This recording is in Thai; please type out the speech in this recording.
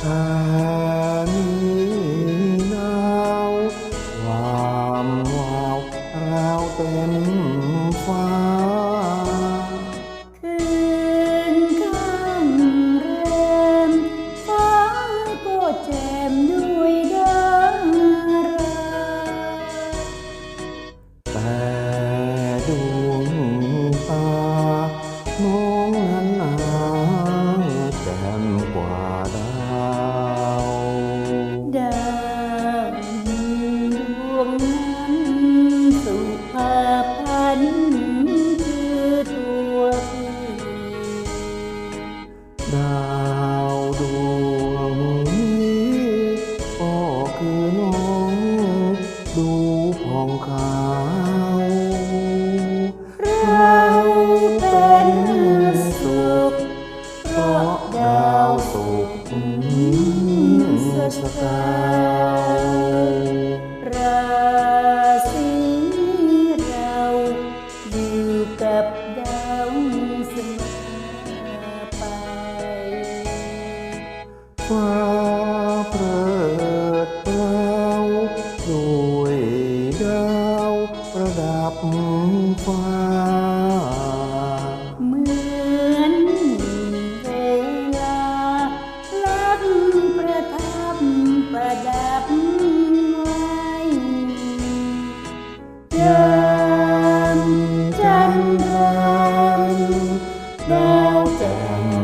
ความวาวราวเต็มฟ้า ดาวดวงนี้ก็คือน้องดูผ่องขาวเราเป็นสุขเพราะดาวสุขสกาย ฟ้าเปิดเปล่าด้วยดาวประดับฟ้า เหมือนเวลาลับประทับประดับไว้ยานจันทร์ดาวแจ่ม